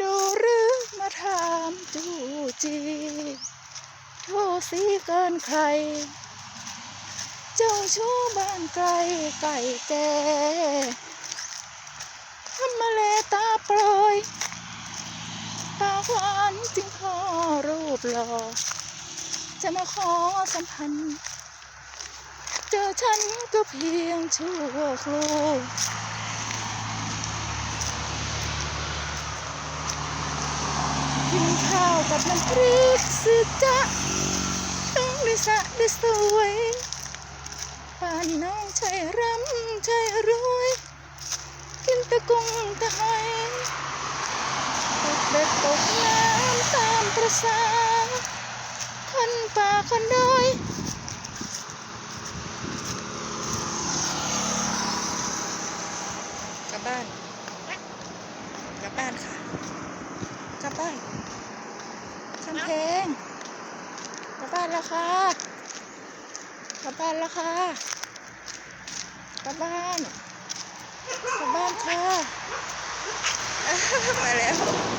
ดูหรือมาถามจูจีโทษสีเกินใคร เจ้าชู้บ้านไกลไก่แก่ทำมาเลตาโปรยปากหวานจึงพอรูปหล่อจะมาขอสัมพันธ์ เจอฉันก็เพียงชั่วครู่ กินข้าวกับน้ำพริกสิจ๊ะต้องได้สะได้สวยป่านน้องใช่ร่ำใช่รวย กินตะกุ้งตะหอยตกเบ็ดตกน้ำตามประสาคนป่าคนดอยกลับบ้าน กลับบ้านค่ะ คำเพลงกลับบ้านแล้วค่ะกลับบ้านแล้วค่ะกลับบ้านกลับบ้านค่ะ มาแล้ว